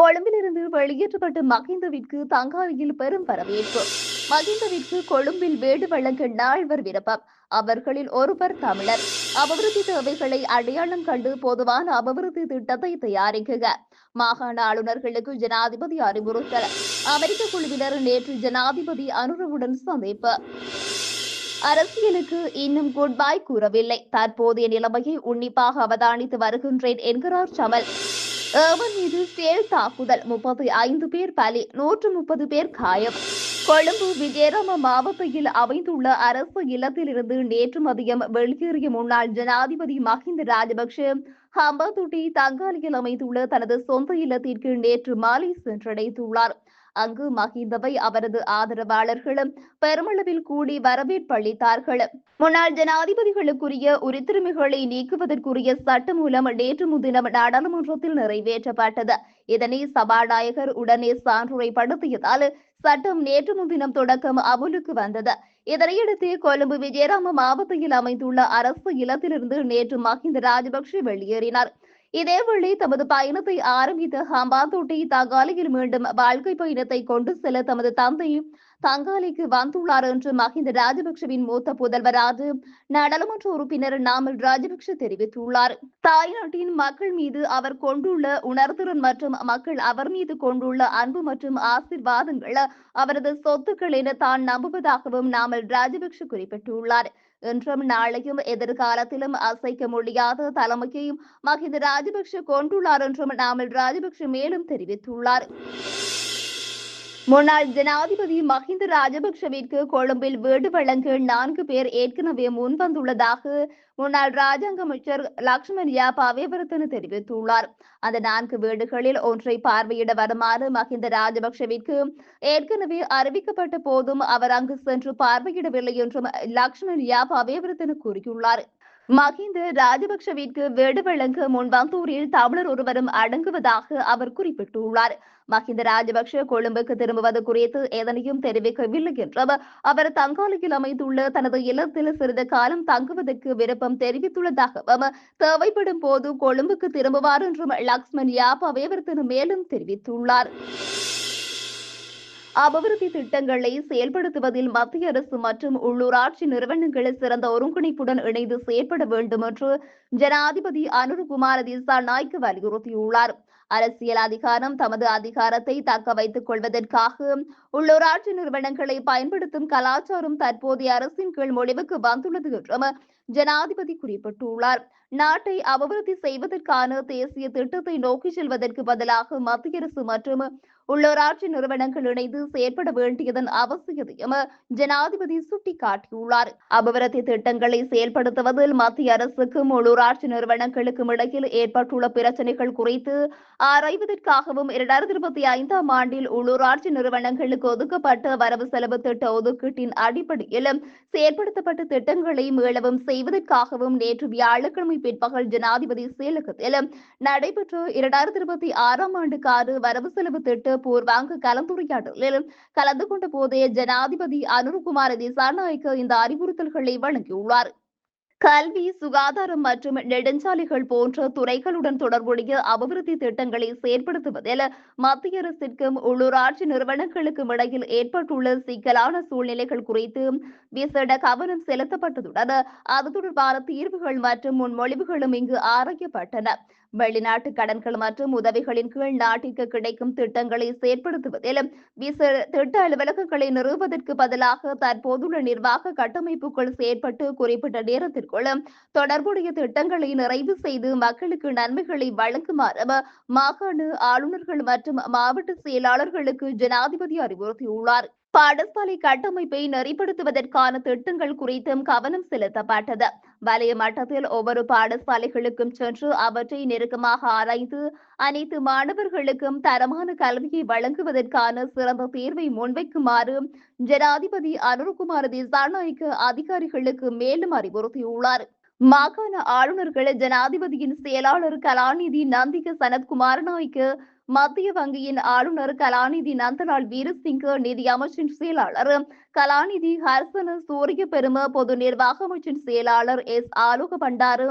கொழும்பிலிருந்து வெளியேற்றப்பட்ட மகிந்தவிற்கு தங்காலையில் பெரும் வரவேற்பு. மகிந்தவிற்கு கொழும்பில் வீடு வழங்க நால்வர் விருப்பம். அவர்களில் ஒருவர் தமிழர். அபிவிருத்தி தேவைகளை அடையாளம் கண்டு பொதுவான அபிவிருத்தி திட்டத்தை தயாரிக்குக மாகாண ஆளுநர்களுக்கு ஜனாதிபதி அறிவுறுத்தல். அமெரிக்க குழுவினர் நேற்று ஜனாதிபதி அனுரவுடன் சந்திப்பு. அரசியலுக்கு இன்னும் குட் பை கூறவில்லை. தற்போதைய நிலைமையை உன்னிப்பாக அவதானித்து வருகின்றேன் என்கிறார் சமல். ஏவன் மீது சேல் தாக்குதல். முப்பத்தி ஐந்து பேர் பலி நூற்று முப்பது பேர் காயம். கொழும்பு விஜயராம மாவட்டத்தில் அமைந்துள்ள அரசு இல்லத்திலிருந்து நேற்று மதியம் வெளியேறிய முன்னாள் ஜனாதிபதி மஹிந்த ராஜபக்ஷ ஹம்பதுட்டி தங்காலியில் அமைந்துள்ள தனது சொந்த இல்லத்திற்கு நேற்று மாலை சென்றடைந்துள்ளார். அங்கு மஹிந்தவை அவரது ஆதரவாளர்களும் பெருமளவில் கூடி வரவேற்பு அளித்தார்கள். முன்னாள் ஜனாதிபதிகளுக்குரிய உரித்துரிமைகளை நீக்குவதற்குரிய சட்ட மூலம் நேற்று முன்தினம் நாடாளுமன்றத்தில் நிறைவேற்றப்பட்டது. இதனை சபாநாயகர் உடனே சான்றுரைப்படுத்தியதால் சட்டம் நேற்று முன்தினம் தொடக்கம் அமுலுக்கு வந்தது. இதனையடுத்து கொழும்பு விஜயராம மாவட்டத்தில் அமைந்துள்ள அரசு இல்லத்திலிருந்து நேற்று மஹிந்த ராஜபக்ஷ வெளியேறினார். இதேவேளை தமது பயணத்தை ஆரம்பித்த ஹம்பாந்தோட்டை தங்காலையில் மீண்டும் வாழ்க்கை பயணத்தை கொண்டு செல்ல தமது தந்தை தங்காலைக்கு வந்துள்ளார் என்று மஹிந்த ராஜபக்சவின் மூத்த புதல்வராக நாடாளுமன்ற உறுப்பினர் நாமல் ராஜபக்ஷ தெரிவித்துள்ளார். தாய்நாட்டின் மக்கள் மீது அவர் கொண்டுள்ள உணர்திறன் மற்றும் மக்கள் அவர் மீது கொண்டுள்ள அன்பு மற்றும் ஆசிர்வாதங்கள் அவரது சொத்துக்கள் என தான் நம்புவதாகவும் நாமல் ராஜபக்ஷ குறிப்பிட்டுள்ளார். இன்றும் நாளையும் எதிர்காலத்திலும் அசைக்க முடியாத. தலைமையையும் மஹிந்த ராஜபக்ஷ கொண்டுள்ளார் என்றும் நாமல் ராஜபக்ஷ மேலும் தெரிவித்துள்ளார். முன்னாள் ஜனாதிபதி மஹிந்த ராஜபக்சவிற்கு கொழும்பில் வீடு வழங்க நான்கு பேர் ஏற்கனவே முன்வந்துள்ளதாக முன்னாள் ராஜாங்க அமைச்சர் லக்ஷ்மண் யாப் அவேவர்த்தன தெரிவித்துள்ளார். அந்த நான்கு வீடுகளில் ஒன்றை பார்வையிட வருமாறு மஹிந்த ராஜபக்சவிற்கு ஏற்கனவே அறிவிக்கப்பட்ட போதும் அவர் அங்கு சென்று பார்வையிடவில்லை என்றும் லக்ஷ்மண் யாப் அவேவர்த்தன கூறியுள்ளார். மஹிந்த ராஜபக்சவிற்கு வீடு வழங்க முன்வந்தூரில் தமிழர் ஒருவரும் அடங்குவதாக அவர் குறிப்பிட்டுள்ளார். மஹிந்த ராஜபக்ஷ கொழும்புக்கு திரும்புவது குறித்து எதனையும் தெரிவிக்கவில்லை என்றும் அவர் தங்காலையில் அமைந்துள்ள தனது இல்லத்தில் சிறிது காலம் தங்குவதற்கு விருப்பம் தெரிவித்துள்ளதாகவும் தேவைப்படும் போது கொழும்புக்கு திரும்புவார் என்றும் லக்ஷ்மண் யாப் அவைவர்த்தன மேலும் தெரிவித்துள்ளார். அபிவிருத்தி திட்டங்களை செயல்படுத்துவதில் மத்திய அரசு மற்றும் உள்ளூராட்சி நிறுவனங்கள் சிறந்த ஒருங்கிணைப்புடன் இணைந்து செயற்பட வேண்டும் என்று ஜனாதிபதி அனுர்குமார திசாநாய்க்கு வலியுறுத்தியுள்ளார். அரசியல் அதிகாரம் தமது அதிகாரத்தை தக்க வைத்துக் கொள்வதற்காக உள்ளூராட்சி நிறுவனங்களை பயன்படுத்தும் கலாச்சாரம் தற்போதைய அரசின் கீழ் முடிவுக்கு வந்துள்ளது என்றும் ஜனாதிபதி குறிப்பிட்டுள்ளார். நாட்டை அபிவிருத்தி செய்வதற்கான தேசிய திட்டத்தை நோக்கி செல்வதற்கு பதிலாக மத்திய அரசு மற்றும் உள்ளூராட்சி நிறுவனங்கள் இணைந்து செயற்பட வேண்டியதன் அவசியத்தையும் ஜனாதிபதி சுட்டிக்காட்டியுள்ளார். அபிவிருத்தி திட்டங்களை செயல்படுத்துவதில் மத்திய அரசுக்கும் உள்ளூராட்சி நிறுவனங்களுக்கும் இடையில் ஏற்பட்டுள்ள பிரச்சனைகள் குறித்து ஆராய்வதற்காகவும் இரண்டாயிரத்தி இருபத்தி ஐந்தாம் ஆண்டில் உள்ளூராட்சி நிறுவனங்களுக்கு ஒதுக்கப்பட்ட வரவு செலவு திட்ட ஒதுக்கீட்டின் அடிப்படையில் செயற்படுத்தப்பட்ட திட்டங்களை மீளவும் செய்வதற்காகவும் நேற்று வியாழக்கிழமை பிற்பகல் ஜனாதிபதி செயலகத்தில் நடைபெற்ற இரண்டாயிரத்தி இருபத்தி ஆறாம் ஆண்டுக்கான வரவு செலவு திட்ட பூர்வாங்க கலந்துரையாடலில் கலந்து கொண்ட போதே ஜனாதிபதி அனுர்குமார திசாநாயக்க இந்த அறிவுறுத்தல்களை வழங்கியுள்ளார். கல்வி சுகாதாரம் மற்றும் நெடுஞ்சாலைகள் போன்ற துறைகளுடன் தொடர்புடைய அபிவிருத்தி திட்டங்களை செயற்படுத்துவதில் மத்திய அரசிற்கும் உள்ளூராட்சி நிறுவனங்களுக்கும் இடையில் ஏற்பட்டுள்ள சிக்கலான சூழ்நிலைகள் குறித்து விசேட கவனம் செலுத்தப்பட்டதுடன் அது தொடர்பான தீர்வுகள் மற்றும் முன்மொழிவுகளும் இங்கு ஆராயப்பட்டன. வெளிநாட்டு கடன்கள் மற்றும் உதவிகளின் கீழ் நாட்டிற்கு கிடைக்கும் திட்டங்களை செயற்படுத்துவதில் விசேட திட்ட அலுவலகங்களை நிறுவுவதற்கு பதிலாக தற்போதுள்ள நிர்வாக கட்டமைப்புகள் செயற்பட்டு குறிப்பிட்ட நேரத்திற்குள்ளும் தொடர்புடைய திட்டங்களை நிறைவு செய்து மக்களுக்கு நன்மைகளை வழங்குமாறு மாகாண ஆளுநர்கள் மற்றும் மாவட்ட செயலாளர்களுக்கு ஜனாதிபதி அறிவுறுத்தியுள்ளார். பாடசாலை கட்டமைப்பை நெறிப்படுத்துவதற்கான திட்டங்கள் குறித்தும் கவனம் செலுத்தப்பட்டது. வலய மட்டத்தில் ஒவ்வொரு பாடசாலைகளுக்கும் சென்று அவற்றை நெருக்கமாக ஆராய்ந்து அனைத்து மாணவர்களுக்கும் தரமான கல்வியை வழங்குவதற்கான சிறந்த தேர்வை முன்வைக்குமாறு ஜனாதிபதி அனுர்குமார் திசாநாயக்க அதிகாரிகளுக்கு மேலும் அறிவுறுத்தியுள்ளார். மாகாண ஆளுநர்கள் ஜனாதிபதியின் செயலாளர் கலாநிதி நந்திக சனத்குமார் நாய்க்கு மத்திய வங்கியின் ஆளுநர் கலாநிதி நந்தலால் வீரசிங்க நிதி அமைச்சின் செயலாளர் கலாநிதி ஹர்சன சூரிய பெரும பொது நிர்வாக அமைச்சின் செயலாளர் எஸ். ஆலோக பண்டாரு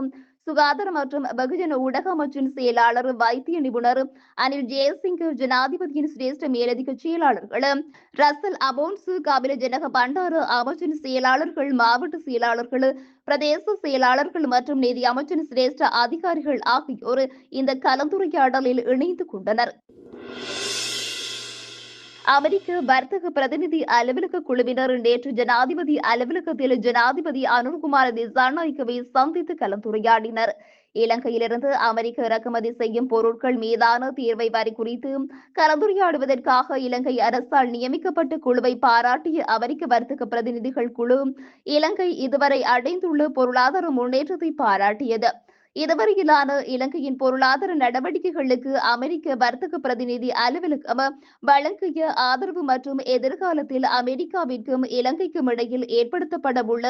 சுகாதார மற்றும் வெகுஜன ஊடக அமைச்சின் செயலாளர் வைத்திய நிபுணர் அனில் ஜெயசிங் ஜனாதிபதியின் சிரேஷ்ட மேலதிக செயலாளர்களும் ரசல் அபோன்சு கபில ஜனக பண்டார அமைச்சின் செயலாளர்கள் மாவட்ட செயலாளர்கள் பிரதேச செயலாளர்கள் மற்றும் நிதி அமைச்சின் சிரேஷ்ட அதிகாரிகள் ஆகியோர் இந்த கலந்துரையாடலில் இணைந்து கொண்டனர். அமெரிக்க வர்த்தக பிரதிநிதி அலுவலக குழுவினர் நேற்று ஜனாதிபதி அலுவலகத்தில் ஜனாதிபதி அனுர்குமார் திசாநாயக்கவை சந்தித்து கலந்துரையாடினர் இலங்கையிலிருந்து அமெரிக்க இறக்குமதி செய்யும் பொருட்கள் மீதான தீர்வை வரி குறித்து கலந்துரையாடுவதற்காக இலங்கை அரசால் நியமிக்கப்பட்ட குழுவை பாராட்டிய அமெரிக்க வர்த்தக பிரதிநிதிகள் குழு இலங்கை இதுவரை அடைந்துள்ள பொருளாதார முன்னேற்றத்தை பாராட்டியது இதுவரையிலான இலங்கையின் பொருளாதார நடவடிக்கைகளுக்கு அமெரிக்க வர்த்தக பிரதிநிதி அலுவலகம் வழங்கிய ஆதரவு மற்றும் எதிர்காலத்தில் அமெரிக்காவிற்கும் இலங்கைக்கும் இடையில் ஏற்படுத்தப்பட உள்ள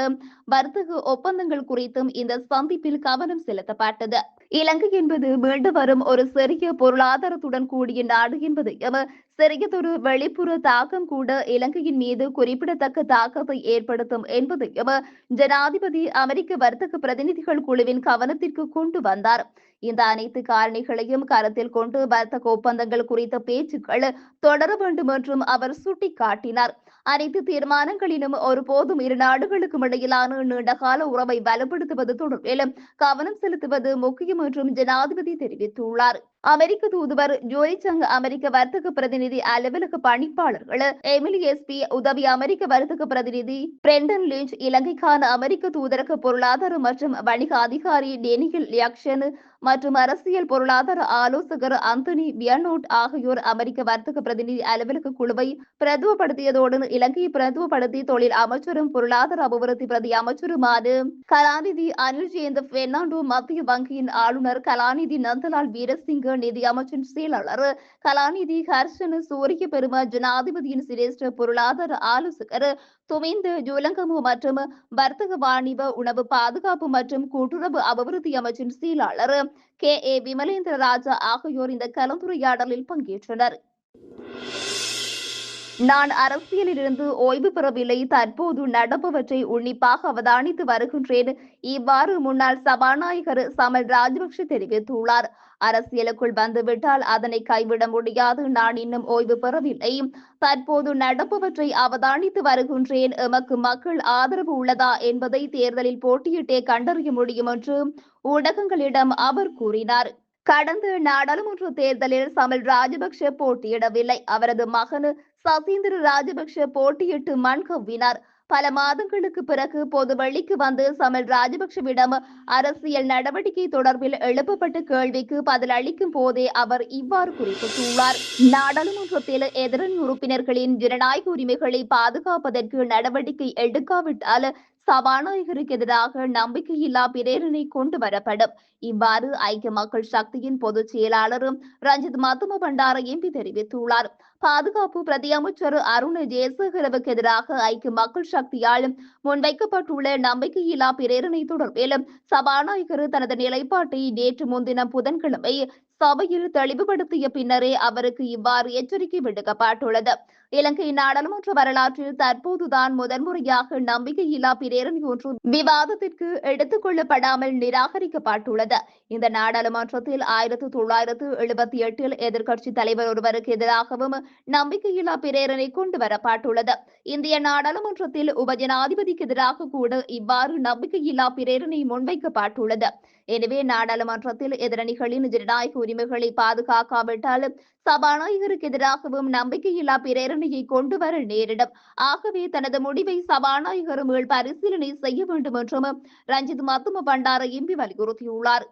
வர்த்தக ஒப்பந்தங்கள் குறித்தும் இந்த சந்திப்பில் கவனம் செலுத்தப்பட்டது. இலங்கை என்பது மீண்டு வரும் ஒரு சிறிய பொருளாதாரத்துடன் கூடிய நாடு என்பதையும் சிறியதொரு வெளிப்புற தாக்கம் கூட இலங்கையின் மீது குறிப்பிடத்தக்க தாக்கத்தை ஏற்படுத்தும் என்பதையும் ஜனாதிபதி அமெரிக்க வர்த்தக பிரதிநிதிகள் குழுவின் கவனத்திற்கு கொண்டு வந்தார். இந்த அனைத்து காரணிகளையும் கருத்தில் கொண்டு வர்த்தக ஒப்பந்தங்கள் குறித்த பேச்சுக்கள் தொடர வேண்டும் என்றும் அவர் சுட்டிக்காட்டினார். அனைத்து தீர்மானங்களிலும் ஒருபோதும் இரு நாடுகளுக்கும் இடையிலான நீண்டகால உறவை வலுப்படுத்துவது தொடர்பில் கவனம் செலுத்துவது முக்கியம் என்றும் ஜனாதிபதி தெரிவித்துள்ளார். அமெரிக்க தூதுவர் ஜோரி சங் அமெரிக்க வர்த்தக பிரதிநிதி அலுவலக பணிப்பாளர்கள் எமிலி எஸ்பி உதவி அமெரிக்க வர்த்தக பிரதிநிதி பிரெண்டன் லிஞ்ச் இலங்கைக்கான அமெரிக்க தூதரக பொருளாதார மற்றும் வணிக அதிகாரி டேனியல் லியாக்ஷன் மற்றும் அரசியல் பொருளாதார ஆலோசகர் அந்தனி வியனோட் ஆகியோர் அமெரிக்க வர்த்தக பிரதிநிதி அலுவலக குழுவை பிரதுவப்படுத்தியதோடு இலங்கையை பிரதுவப்படுத்தி தொழில் அமைச்சரும் பொருளாதார அபிவிருத்தி பிரதி அமைச்சருமான கலாநிதி அனில் ஜெயந்த் பெர்னாண்டோ மத்திய வங்கியின் ஆளுநர் கலாநிதி நந்தலால் வீரசிங்க நிதி அமைச்சின் செயலாளர் கலாநிதி ஹர்ஷன் சூரிய பெரும ஜனாதிபதியின் சிரேஷ்ட பொருளாதார ஆலோசகர் துமிந்த ஜூலங்கமு மற்றும் வர்த்தக வாணிப உணவு பாதுகாப்பு மற்றும் கூட்டுறவு அபிவிருத்தி அமைச்சின் செயலாளர் கே. ஏ. விமலேந்திர ராஜா ஆகியோர் இந்த கலந்துரையாடலில் பங்கேற்றனர். நான் அரசியலிலிருந்து ஓய்வு பெறவில்லை. தற்போது நடப்பவற்றை உன்னிப்பாக அவதானித்து வருகின்றேன். இவ்வாறு முன்னாள் சபாநாயகர் சமல் ராஜபக்ஷ தெரிவித்துள்ளார். அரசியலுக்குள் வந்துவிட்டால் அதனை கைவிட முடியாது. நான் இன்னும் ஓய்வு பெறவில்லை. தற்போது நடப்பவற்றை அவதானித்து வருகின்றேன். எமக்கு மக்கள் ஆதரவு உள்ளதா என்பதை தேர்தலில் போட்டியிட்டே கண்டறிய முடியும் என்று ஊடகங்களிடம் அவர் கூறினார். கடந்த நாடாளுமன்ற தேர்தலில் சமல் ராஜபக்ஷ போட்டியிடவில்லை. அவரது மகன் சசீந்திர ராஜபக்ஷ போட்டியிட்டு மண் கவ்வினார் பல மாதங்களுக்கு பிறகு பொது வெளிக்கு வந்து சமல் ராஜபக்சவிடம் அரசியல் நடவடிக்கை தொடர்பில் எழுப்பப்பட்ட கேள்விக்கு பதில் அளிக்கும் போதே அவர் இவ்வாறு குறிப்பிட்டுள்ளார். நாடாளுமன்றத்தில் எதிரணி உறுப்பினர்களின் ஜனநாயக உரிமைகளை பாதுகாப்பதற்கு நடவடிக்கை எடுக்காவிட்டால் சபாநாயகருக்கு எதிராக நம்பிக்கையில்லா பிரேரணை கொண்டு வரப்படும். இவ்வாறு ஐக்கிய மக்கள் சக்தியின் பொதுச் செயலாளரும் ரஞ்சித் மத்தும பண்டார எம்பி தெரிவித்துள்ளார். பாதுகாப்பு பிரதி அமைச்சர் அருண் ஜெயசேகரவுக்கு எதிராக ஐக்கிய மக்கள் சக்தியால் முன்வைக்கப்பட்டுள்ள நம்பிக்கையில்லா பிரேரணை தொடர்பிலும் சபாநாயகர் தனது நிலைப்பாட்டை நேற்று முன்தினம் புதன்கிழமை சபையில் தெளிவுபடுத்திய பின்னரே அவருக்கு இவ்வாறு எச்சரிக்கை விடுக்கப்பட்டுள்ளது. இலங்கை நாடாளுமன்ற வரலாற்றில் தற்போதுதான் முதன்முறையாக நம்பிக்கையில்லா பிரேரணை ஒன்று விவாதத்திற்கு எடுத்துக் கொள்ளப்படாமல் நிராகரிக்கப்பட்டுள்ளது. இந்த நாடாளுமன்றத்தில் ஆயிரத்து தொள்ளாயிரத்து எழுபத்தி எட்டில் எதிர்க்கட்சி தலைவர் ஒருவருக்கு எதிராகவும் நம்பிக்கையில்லா பிரேரணை கொண்டு வரப்பட்டுள்ளது. இந்திய நாடாளுமன்றத்தில் உபஜனாதிபதிக்கு எதிராக கூட இவ்வாறு நம்பிக்கையில்லா பிரேரணை முன்வைக்கப்பட்டுள்ளது. எனவே நாடாளுமன்றத்தில் எதிரணிகளின் ஜனநாயக உரிமைகளை பாதுகாக்காவிட்டால் சபாநாயகருக்கு எதிராகவும் நம்பிக்கையில்லா பிரேரணையை கொண்டு வர நேரிடும். ஆகவே தனது முடிவை சபாநாயகர் மேல் பரிசீலனை செய்ய வேண்டும் என்றும் ரஞ்சித் மத்தும பண்டார எம்பி வலியுறுத்தியுள்ளார்.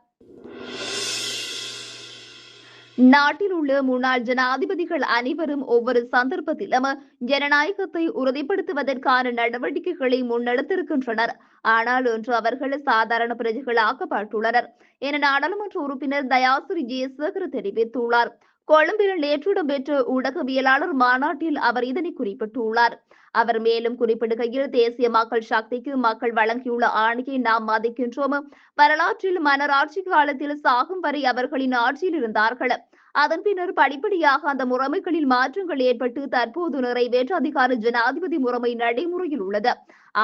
நாட்டில் உள்ள முன்னாள் ஜனாதிபதிகள் அனைவரும் ஒவ்வொரு சந்தர்ப்பத்திலும் ஜனநாயகத்தை உறுதிப்படுத்துவதற்கான நடவடிக்கைகளை முன்னெடுத்திருக்கின்றனர். ஆனால் இன்று அவர்கள் சாதாரண பிரஜைகளாக்கப்பட்டுள்ளனர். என நாடாளுமன்ற உறுப்பினர் தயாசிரி ஜெயசேகர் தெரிவித்துள்ளார். கொழும்பில் நேற்று இடம்பெற்ற ஊடகவியலாளர் மாநாட்டில் அவர் இதனை குறிப்பிட்டுள்ளார். அவர் மேலும் குறிப்பிடுகையில் தேசிய மக்கள் சக்திக்கு மக்கள் வழங்கியுள்ள ஆணையை நாம் மதிக்கின்றோம். வரலாற்றில் மன்னர் ஆட்சி காலத்தில் சாகும் வரை அவர்களின் ஆட்சியில் இருந்தார்கள். அதன் பின்னர் படிப்படியாக அந்த முறைமைகளில் மாற்றங்கள் ஏற்பட்டு தற்போது நிறைவேற்ற அதிகார ஜனாதிபதி முறைமை நடைமுறையில் உள்ளது.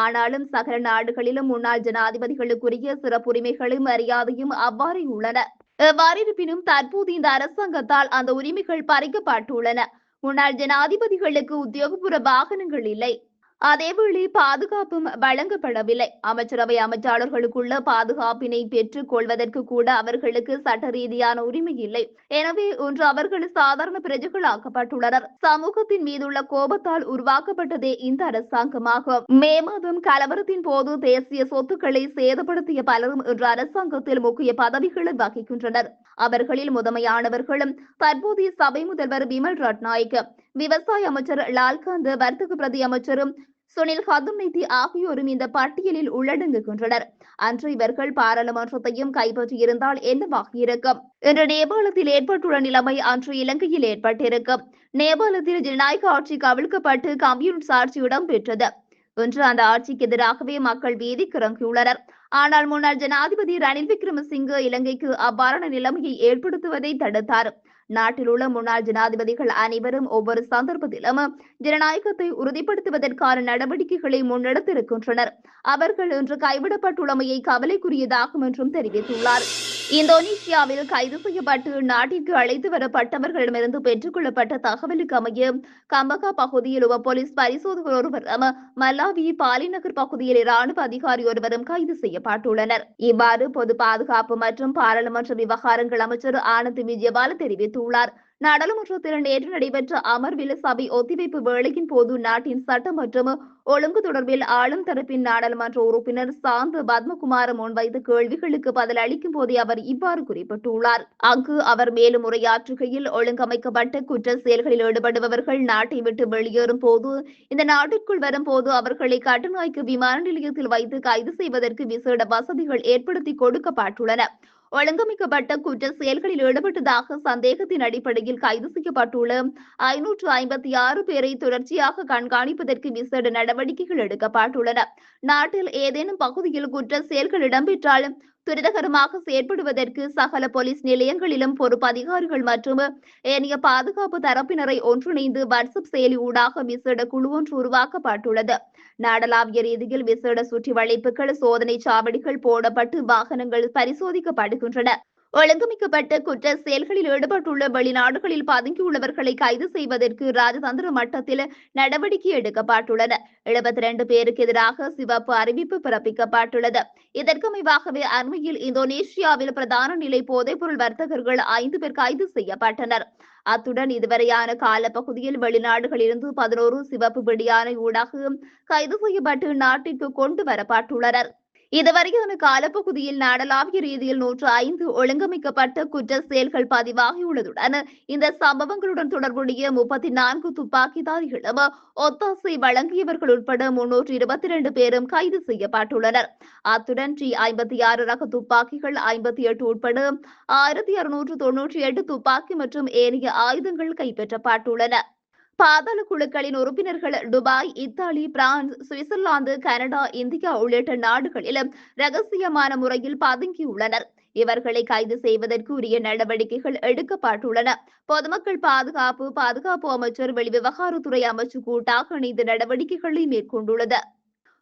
ஆனாலும் சகல நாடுகளிலும் முன்னாள் ஜனாதிபதிகளுக்குரிய சிறப்புரிமைகளும் மரியாதையும் அவ்வாறே உள்ளன. எவ்வாறிருப்பினும் தற்போது இந்த அரசாங்கத்தால் அந்த உரிமைகள் பறிக்கப்பட்டுள்ளன. முன்னாள் ஜனாதிபதிகளுக்கு உத்தியோகபூர்வ வாகனங்கள் இல்லை. அதேவேளை பாதுகாப்பும் வழங்கப்படவில்லை. அமைச்சரவை அமைச்சாளர்களுக்குள்ள பாதுகாப்பினை பெற்றுக் கொள்வதற்கு கூட அவர்களுக்கு சட்ட ரீதியான உரிமை இல்லை. எனவே ஒன்று அவர்கள் சாதாரண பிரஜைகளாக்கப்பட்டுள்ளனர். சமூகத்தின் மீதுள்ள கோபத்தால் உருவாக்கப்பட்டதே இந்த அரசாங்கமாகும். மே மாதம் கலவரத்தின் போது தேசிய சொத்துக்களை சேதப்படுத்திய பலரும் இன்று அரசாங்கத்தில் முக்கிய பதவிகளை வகிக்கின்றனர். அவர்களில் முதன்மையானவர்களும் தற்போதைய சபை முதல்வர் விமல் ரட்நாயக் விவசாய அமைச்சர் லால்காந்த் வர்த்தக பிரதி அமைச்சரும் சுனில் ஹதும்னைத்தி ஆகியோரும் இந்த பட்டியலில் உள்ளடங்குகின்றனர். அன்று இவர்கள் பாராளுமன்றத்தையும் கைப்பற்றியிருந்தால் என்னவாக இருக்கும்? இன்று நேபாளத்தில் ஏற்பட்டுள்ள நிலைமை அன்று இலங்கையில் ஏற்பட்டிருக்கும். நேபாளத்தில் ஜனநாயக ஆட்சி கவிழ்க்கப்பட்டு கம்யூனிஸ்ட் ஆட்சி இடம்பெற்றது. இன்று அந்த ஆட்சிக்கு எதிராகவே மக்கள் வீதிக்கு இறங்கியுள்ளனர் ஆனால் முன்னாள் ஜனாதிபதி ரணில் விக்ரமசிங்க இலங்கைக்கு அவ்வாறான நிலைமையை ஏற்படுத்துவதை தடுத்தார். நாட்டில் உள்ள முன்னாள் ஜனாதிபதிகள் அனைவரும் ஒவ்வொரு சந்தர்ப்பத்திலும் ஜனநாயகத்தை உறுதிப்படுத்துவதற்கான நடவடிக்கைகளை முன்னெடுத்திருக்கின்றனர். அவர்கள் இன்று கைவிடப்பட்டுள்ளமையை கவலைக்குரியதாகும் என்றும் தெரிவித்துள்ளார். இந்தோனேசியாவில் கைது செய்யப்பட்டு நாட்டிற்கு அழைத்து வரப்பட்டவர்களிடமிருந்து பெற்றுக் கொள்ளப்பட்ட தகவலுக்கு அமைய கம்பகா பகுதியில் உப போலீஸ் பரிசோதகர் ஒருவரும் மல்லாவி பாலிநகர் பகுதியில் இராணுவ அதிகாரி ஒருவரும் கைது செய்யப்பட்டுள்ளனர். இவ்வாறு பொது பாதுகாப்பு மற்றும் பாராளுமன்ற விவகாரங்கள் அமைச்சர் ஆனந்த் விஜயபால தெரிவித்துள்ளார். நாடாளுமன்றத்தில் நேற்று நடைபெற்ற அமர்வில் சபை ஒத்திவைப்பு வேளையின் போது நாட்டின் சட்டம் மற்றும் ஒழுங்கு தொடர்பில் ஆளும் தரப்பின் நாடாளுமன்ற உறுப்பினர் சாந்த பத்மகுமார் முன்வைத்த கேள்விகளுக்கு பதில் அளிக்கும் போதே அவர் இவ்வாறு குறிப்பிட்டுள்ளார். அங்கு அவர் மேலும் உரையாற்றுகையில் ஒழுங்கமைக்கப்பட்ட குற்ற செயல்களில் ஈடுபடுபவர்கள் நாட்டை விட்டு வெளியேறும் போது இந்த நாட்டிற்குள் வரும் போது அவர்களை கட்டுநாய்க்கு விமான நிலையத்தில் வைத்து கைது செய்வதற்கு விசேட வசதிகள் ஏற்படுத்தி கொடுக்கப்பட்டுள்ளன. ஒழுங்கமைக்கப்பட்ட குற்ற செயல்களில் ஈடுபட்டதாக சந்தேகத்தின் அடிப்படையில் கைது செய்யப்பட்டுள்ள ஐநூற்று ஐம்பத்தி ஆறு பேரை தொடர்ச்சியாக கண்காணிப்பதற்கு விசேட நடவடிக்கைகள் எடுக்கப்பட்டுள்ளன. நாட்டில் ஏதேனும் பகுதியில் குற்ற செயல்கள் இடம்பெற்றால் துரிதகரமாக செயற்படுவதற்கு சகல போலீஸ் நிலையங்களிலும் பொறுப்பு அதிகாரிகள் மற்றும் ஏனைய பாதுகாப்பு தரப்பினரை ஒன்றிணைந்து வாட்ஸ்அப் செயலி ஊடாக விசேட குழு ஒன்று உருவாக்கப்பட்டுள்ளது. நாடளாவிய ரீதியில் விசேட சுற்றி வளைப்புகள் சோதனை சாவடிகள் போடப்பட்டு வாகனங்கள் பரிசோதிக்கப்படுகின்றன. ஒழுங்கமைக்கப்பட்ட குற்ற செயல்களில் ஈடுபட்டுள்ள வெளிநாடுகளில் பதுங்கியுள்ளவர்களை கைது செய்வதற்கு ராஜதந்திர மட்டத்தில் நடவடிக்கை எடுக்கப்பட்டுள்ளன. எழுபத்தி ரெண்டு பேருக்கு எதிராக சிவப்பு அறிவிப்பு பிறப்பிக்கப்பட்டுள்ளது. இதற்கமைவாகவே அண்மையில் இந்தோனேஷியாவில் பிரதான நிலை போதைப்பொருள் வர்த்தகர்கள் ஐந்து பேர் கைது செய்யப்பட்டனர். அத்துடன் இதுவரையான காலப்பகுதியில் வெளிநாடுகளிலிருந்து பதினோரு சிவப்பு பிடியான ஊடாக கைது செய்யப்பட்டு நாட்டிற்கு கொண்டு வரப்பட்டுள்ளனர். இதுவரையான காலப்பகுதியில் நாடளாவிய ரீதியில் நூற்று ஐந்து ஒழுங்கமைக்கப்பட்ட குற்ற செயல்கள் பதிவாகியுள்ளதுடன் இந்த சம்பவங்களுடன் தொடர்புடைய முப்பத்தி நான்கு துப்பாக்கிதாரிகளும் ஒத்தாசை வழங்கியவர்கள் உட்பட முன்னூற்று இருபத்தி இரண்டு பேரும் கைது செய்யப்பட்டுள்ளனர். அத்துடன் டி ஐம்பத்தி ஆறு ரக துப்பாக்கிகள் ஐம்பத்தி எட்டு உட்பட ஆயிரத்தி அறுநூற்று தொன்னூற்றி எட்டு துப்பாக்கி மற்றும் ஏனைய ஆயுதங்கள் கைப்பற்றப்பட்டுள்ளன. பாதாள குழுக்களின் உறுப்பினர்கள் Dubai Italy France Switzerland Canada India உள்ளிட்ட நாடுகளிலும் ரகசியமான முறையில் பதுங்கியுள்ளனர். இவர்களை கைது செய்வதற்கு உரிய நடவடிக்கைகள் எடுக்கப்பட்டுள்ளன. பொதுமக்கள் பாதுகாப்பு பாதுகாப்பு அமைச்சர் வெளிவிவகாரத்துறை அமைச்சு கூட்டாக இணைந்து நடவடிக்கைகளை மேற்கொண்டுள்ளது.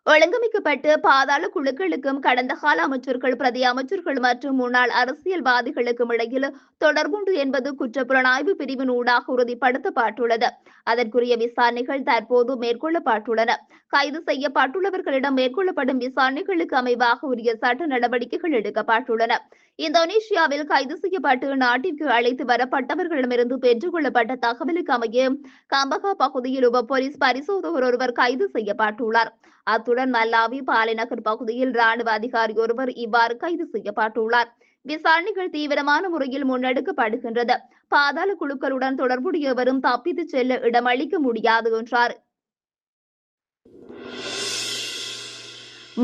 ஒழுங்கமைக்கப்பட்டு பாதாள குழுக்களுக்கும் கடந்த கால அமைச்சர்கள் பிரதி அமைச்சர்கள் மற்றும் முன்னாள் அரசியல்வாதிகளுக்கும் இடையில் தொடர்புண்டு என்பது குற்றப்புலனாய்வு பிரிவின் ஊடாக உறுதிப்படுத்தப்பட்டுள்ளது. அதற்குரிய விசாரணைகள் தற்போது மேற்கொள்ளப்பட்டுள்ளன. கைது செய்யப்பட்டுள்ளவர்களிடம் மேற்கொள்ளப்படும் விசாரணைகளுக்கு அமைவாக உரிய சட்ட நடவடிக்கைகள் எடுக்கப்பட்டுள்ளன. இந்தோனேஷியாவில் கைது செய்யப்பட்டு நாட்டிற்கு அழைத்து வரப்பட்டவர்களிடமிருந்து பெற்றுக் கொள்ளப்பட்ட தகவலுக்கு அமைய கம்பகா பகுதியில் உப போலீஸ் பரிசோதகர் ஒருவர் கைது செய்யப்பட்டுள்ளார். அத்துடன் மல்லாவி பாலைநகர் பகுதியில் ராணுவ அதிகாரி ஒருவர் இவ்வாறு கைது செய்யப்பட்டுள்ளார். விசாரணைகள் தீவிரமான முறையில் முன்னெடுக்கப்படுகின்றது. பாதாள குழுக்களுடன் தொடர்புடையவரும் தப்பித்துச் செல்ல இடமளிக்க முடியாது என்றார்.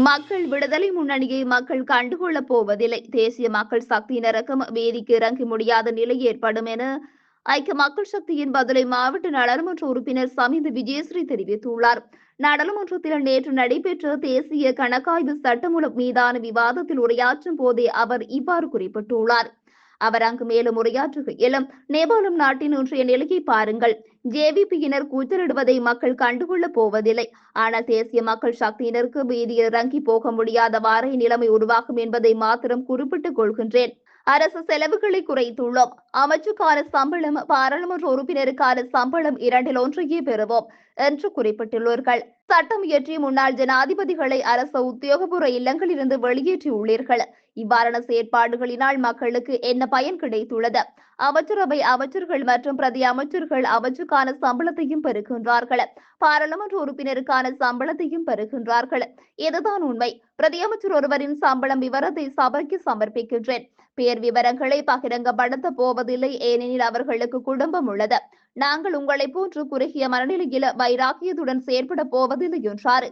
மக்கள் விடுதலை முன்னணியை மக்கள் கண்டுகொள்ளப் போவதில்லை. தேசிய மக்கள் சக்தியினருக்கும் வேதிக்கு இறங்க முடியாத நிலை ஏற்படும் என ஐக்கிய மக்கள் சக்தியின் பதிலை மாவட்ட நாடாளுமன்ற உறுப்பினர் சமிந்த விஜயஸ்ரீ தெரிவித்துள்ளார். நாடாளுமன்றத்தில் நேற்று நடைபெற்ற தேசிய கணக்காய்வு சட்டமூலம் மீதான விவாதத்தில் உரையாற்றும் போதே அவர் இவ்வாறு குறிப்பிட்டுள்ளார். அவர் அங்கு மேலும் உரையாற்றுகையிலும் நேபாளம் நாட்டின் இன்றைய நிலையை பாருங்கள். ஜேவிபியினர் கூச்சலிடுவதை மக்கள் கண்டுகொள்ளப் போவதில்லை. ஆனால் தேசிய மக்கள் சக்தியினருக்கு வீதியில் இறங்கி போக முடியாத வாரை நிலைமை உருவாகும் என்பதை மாத்திரம் குறிப்பிட்டுக் கொள்கின்றேன். அரசு செலவுகளை குறைத்துள்ளோம். அமைச்சுக்கான சம்பளம் பாராளுமன்ற உறுப்பினருக்கான சம்பளம் இரண்டில் ஒன்றையே பெறுவோம் என்று குறிப்பிட்டுள்ளீர்கள். சட்டம் இயற்றி முன்னாள் ஜனாதிபதிகளை அரச உத்தியோகபூர்வ இல்லங்களிலிருந்து வெளியேற்றியுள்ளீர்கள். இவ்வாறான செயற்பாடுகளினால் மக்களுக்கு என்ன பயன் கிடைத்துள்ளது? அமைச்சரவை அமைச்சர்கள் மற்றும் பிரதி அமைச்சர்கள் அவற்றுக்கான சம்பளத்தையும் பெறுகின்றார்கள். பாராளுமன்ற உறுப்பினருக்கான சம்பளத்தையும் பெறுகின்றார்கள். இதுதான் உண்மை. பிரதி அமைச்சர் ஒருவரின் சம்பளம் விவரத்தை சபைக்கு சமர்ப்பிக்கின்றேன். பேர் விவரங்களை பகிரங்கப்படுத்த போவதில்லை. ஏனெனில் அவர்களுக்கு குடும்பம் உள்ளது. நாங்கள் உங்களை போன்று குறுகிய மனநிலையில் வைராக்கியத்துடன் செயற்பட போவதில்லை என்றார்.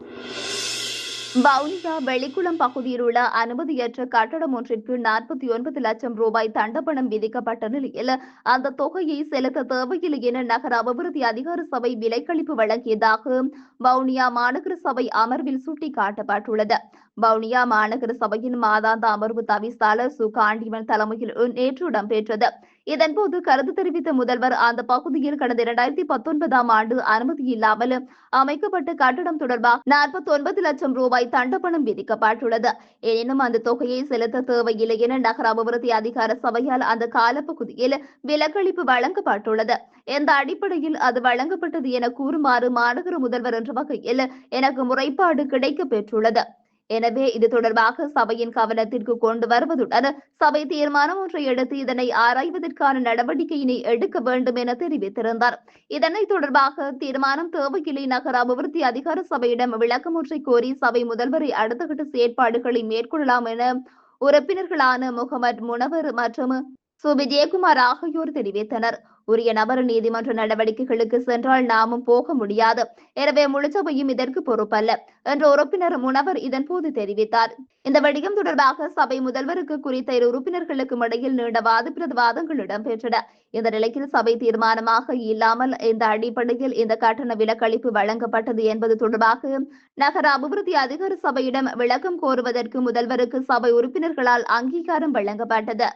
வவுனியா வெளிக்குளம் பகுதியில் உள்ள அனுமதியற்ற கட்டடம் ஒன்றிற்கு நாற்பத்தி ஒன்பது லட்சம் ரூபாய் தண்டப்பணம் விதிக்கப்பட்ட நிலையில் அந்த தொகையை செலுத்த தேவையில்லை என நகர அபிவிருத்தி அதிகார சபை விலைக்கழிப்பு வழங்கியதாக வவுனியா மாநகர சபை அமர்வில் சுட்டிக்காட்டப்பட்டுள்ளது. வவுனியா மாநகர சபையின் மாதாந்த அமர்வு தவிசாளர் சு. காண்டிவன் தலைமையில் நேற்று இடம்பெற்றது. இதன்போது கருத்து தெரிவித்த முதல்வர் அந்த பகுதியில் கடந்த இரண்டாயிரத்தி பத்தொன்பதாம் ஆண்டு அனுமதி இல்லாமல் அமைக்கப்பட்ட கட்டடம் தொடர்பாக நாற்பத்தி ஒன்பது லட்சம் ரூபாய் தண்டப்பணம் விதிக்கப்பட்டுள்ளது. எனினும் அந்த தொகையை செலுத்த தேவையில்லை என நகர அபிவிருத்தி அதிகார சபையால் அந்த காலப்பகுதியில் விலக்களிப்பு வழங்கப்பட்டுள்ளது. எந்த அடிப்படையில் அது வழங்கப்பட்டது என கூறுமாறு மாநகர முதல்வர் என்ற வகையில் எனக்கு முறைப்பாடு கிடைக்க பெற்றுள்ளது எனவே இது தொடர்பாக சபையின் கவனத்திற்கு கொண்டு வருவதுடன் சபை தீர்மானம் ஒன்றை எடுத்து இதனை ஆராய்வதற்கான நடவடிக்கையினை எடுக்க வேண்டும் என தெரிவித்திருந்தார். இதனை தொடர்பாக தீர்மானம் தேவையில்லை நகர அபிவிருத்தி அதிகார சபையிடம் விளக்கம் ஒன்றை கோரி சபை முதல்வரை அடுத்த கட்ட செயற்பாடுகளை மேற்கொள்ளலாம் என உறுப்பினர்களான முகமது முனவர் மற்றும் சு. விஜயகுமார் ஆகியோர் தெரிவித்தனர். உரிய நபர் நீதிமன்ற நடவடிக்கைகளுக்கு சென்றால் நாமும் போக முடியாது. எனவே முழுச்சபையும் இதற்கு பொறுப்பல்ல என்று உறுப்பினர் முனவர் இதன்போது தெரிவித்தார். இந்த விடயம் தொடர்பாக சபை முதல்வருக்கு குறித்த இரு உறுப்பினர்களுக்கும் இடையில் நீண்ட வாத பிரதிவாதங்கள் இடம்பெற்றன. இந்த நிலையில் சபை தீர்மானமாக இல்லாமல் இந்த அடிப்படையில் இந்த கட்டண விலக்களிப்பு வழங்கப்பட்டது என்பது தொடர்பாக நகர அபிவிருத்தி அதிகார சபையிடம் விளக்கம் கோருவதற்கு முதல்வருக்கு சபை உறுப்பினர்களால் அங்கீகாரம் வழங்கப்பட்டது.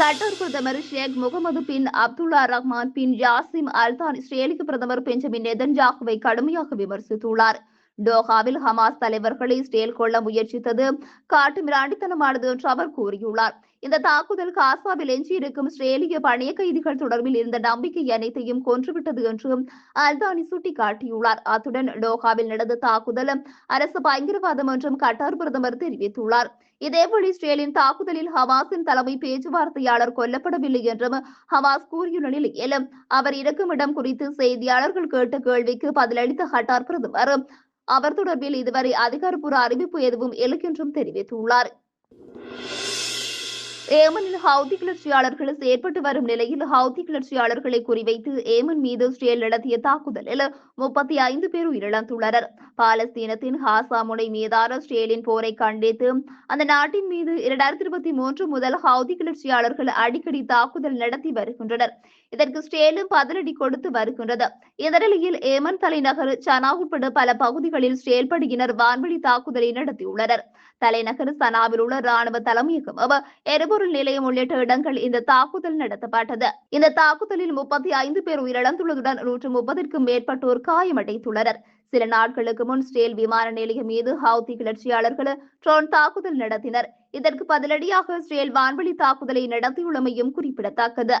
கட்டார் பிரதமர் ஷேக் முகமது பின் அப்துல்லா ரஹ்மான் பின் யாசிம் அல்தான் இஸ்ரேலுக்கு பிரதமர் பெஞ்சமின் நெதன்ஜாகுவை கடுமையாக விமர்சித்துள்ளார். டோஹாவில் ஹமாஸ் தலைவர்களை இஸ்ரேல் கொள்ள முயற்சித்தது காட்டு மிராண்டித்தனமானது என்று அவர் கூறியுள்ளார். இந்த தாக்குதல் காசாவில் எஞ்சியிருக்கும் இஸ்ரேலிய பணிய கைதிகள் தொடர்பில் இருந்த நம்பிக்கை அனைத்தையும் கொன்றுவிட்டது என்று அல்தானி சுட்டிக்காட்டியுள்ளார். அத்துடன் டோஹாவில் நடந்த தாக்குதல் அரசு பயங்கரவாதம் என்றும் கட்டார் பிரதமர் தெரிவித்துள்ளார். இதேபோல் இஸ்ரேலின் தாக்குதலில் ஹமாஸின் தலைமை பேச்சுவார்த்தையாளர் கொல்லப்படவில்லை என்றும் ஹமாஸ் கூறியுள்ள நிலையில் அவர் இறக்குமிடம் குறித்து செய்தியாளர்கள் கேட்ட கேள்விக்கு பதிலளித்த ஹட்டார் பிரதமர் அவர் தொடர்பில் இதுவரை அதிகாரப்பூர்வ அறிவிப்பு எதுவும் இல்லை என்றும் தெரிவித்துள்ளார். ஏமனில் ஹவுதி கிளர்ச்சியாளர்கள் செயற்பட்டு வரும் நிலையில் ஹவுதி கிளர்ச்சியாளர்களை குறிவைத்து ஏமன் மீது இஸ்ரேல் நடத்திய தாக்குதலில் முப்பத்தி ஐந்து பேர் உயிரிழந்துள்ளனர். பாலஸ்தீனத்தின் ஹாசா முனை மீதான இஸ்ரேலின் போரை கண்டித்து அந்த நாட்டின் மீது இரண்டாயிரத்தி இருபத்தி மூன்று முதல் ஹவுதி கிளர்ச்சியாளர்கள் அடிக்கடி தாக்குதல் நடத்தி வருகின்றனர். இதற்கு இஸ்ரேலும் பதிலடி கொடுத்து வருகின்றது. இந்த நிலையில் ஏமன் தலைநகர் சனா உட்பட பல பகுதிகளில் இஸ்ரேல் படையினர் வான்வழி தாக்குதலை நடத்தியுள்ளனர். தலைநகர் சனாவில் உள்ள ராணுவ தலைமையகம் எரிபு எரிபொருள் நிலையம் உள்ளிட்ட இடங்கள் இந்த தாக்குதல் நடத்தப்பட்டது. இந்த தாக்குதலில் முப்பத்தி ஐந்து பேர் உயிரிழந்துள்ளதுடன் நூற்று முப்பதிற்கும் மேற்பட்டோர் காயமடைந்துள்ளனர். சில நாட்களுக்கு முன் ஸ்டேல் விமான நிலையம் மீது ஹவுதி கிளர்ச்சியாளர்கள் ட்ரோன் தாக்குதல் நடத்தினர். இதற்கு பதிலடியாக இஸ்ரேல் வான்வழி தாக்குதலை நடத்தியுள்ளமையும் குறிப்பிடத்தக்கது.